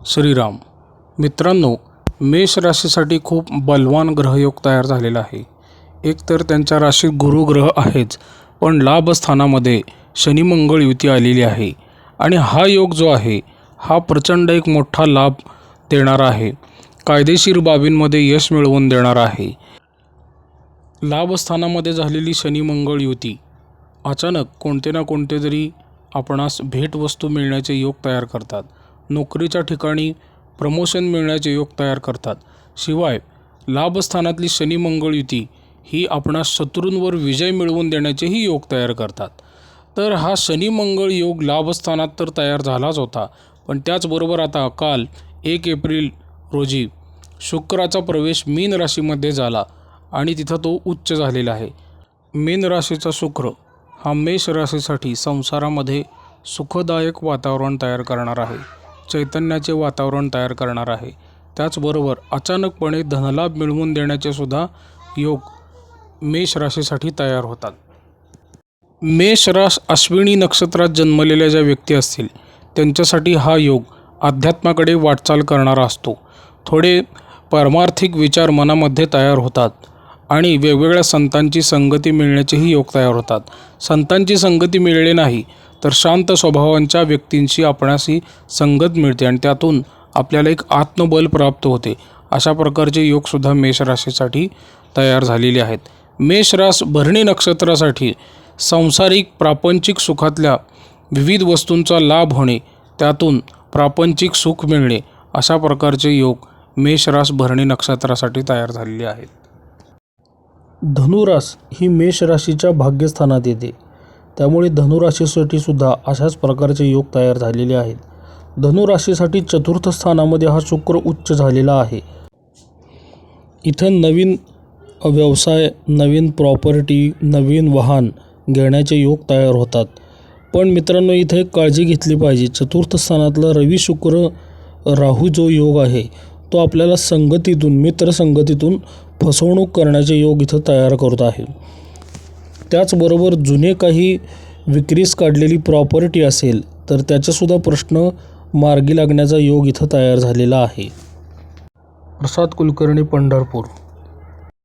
श्रीराम. मित्रांनो मेष राशीसाठी खूप बलवान ग्रहयोग तयार झालेला आहे. एकतर त्यांच्या राशीत गुरुग्रह आहेच पण लाभस्थानामध्ये शनिमंगळ युती आलेली आहे. आणि हा योग जो आहे हा प्रचंड एक मोठा लाभ देणारा आहे. कायदेशीर बाबींमध्ये यश मिळवून देणारा आहे. लाभस्थानामध्ये झालेली शनिमंगळ युती अचानक कोणते ना कोणते तरी आपणास भेटवस्तू मिळण्याचे योग तयार करतात. नोकरीच्या ठिकाणी प्रमोशन मिळण्याचे योग तयार करतात. शिवाय लाभस्थानातली शनी मंगळ युती ही आपणास शत्रूंवर विजय मिळवून देण्याचेही योग तयार करतात. तर हा शनी मंगळ योग लाभस्थानात तर तयार झालाच होता पण त्याचबरोबर आता काल एक एप्रिल रोजी शुक्राचा प्रवेश मीन राशीमध्ये झाला आणि तिथं तो उच्च झालेला आहे. मीन राशीचा शुक्र हा मेष राशीसाठी संसारामध्ये सुखदायक वातावरण तयार करणार आहे. चैतन्याचे वातावरण तयार करणार आहे. त्याचबरोबर अचानकपणे धनलाभ मिळवून देण्याचे सुद्धा योग मेष राशीसाठी तयार होतात. मेष रास अश्विनी नक्षत्रात जन्मलेल्या ज्या व्यक्ती असतील त्यांच्यासाठी हा योग अध्यात्माकडे वाटचाल करणारा असतो. थोडे परमार्थिक विचार मनामध्ये तयार होतात आणि वेगवेगळ्या संतांची संगती मिळण्याचेही योग तयार होतात. संतांची संगती मिळली नाही तर शांत स्वभावांच्या व्यक्तींशी आपणाशी संगत मिळते आणि त्यातून आपल्याला एक आत्मबल प्राप्त होते. अशा प्रकारचे योगसुद्धा मेष राशीसाठी तयार झालेले आहेत. मेष रास भरणी नक्षत्रासाठी सांसारिक प्रापंचिक सुखातल्या विविध वस्तूंचा लाभ होणे त्यातून प्रापंचिक सुख मिळणे अशा प्रकारचे योग मेष रास भरणी नक्षत्रासाठी तयार झालेले आहेत. धनुरास ही मेष राशीच्या भाग्यस्थानात येते. त्यामुळे धनुराशीसाठी सुद्धा अशाच प्रकारचे योग तयार झालेले आहेत. धनुराशीसाठी चतुर्थ स्थानामध्ये हा शुक्र उच्च झालेला आहे. इथं नवीन व्यवसाय नवीन प्रॉपर्टी नवीन वाहन घेण्याचे योग तयार होतात. पण मित्रांनो इथे एक काळजी घेतली पाहिजे. चतुर्थ स्थानातला रवी शुक्र राहू जो योग आहे तो आपल्याला संगतीतून मित्रसंगतीतून फसवणूक करण्याचे योग इथं तयार करत आहे. त्याचबरोबर जुने काही विक्रीस काढलेली प्रॉपर्टी असेल तर त्याचासुद्धा प्रश्न मार्गी लागण्याचा योग इथं तयार झालेला आहे. प्रसाद कुलकर्णी पंढरपूर.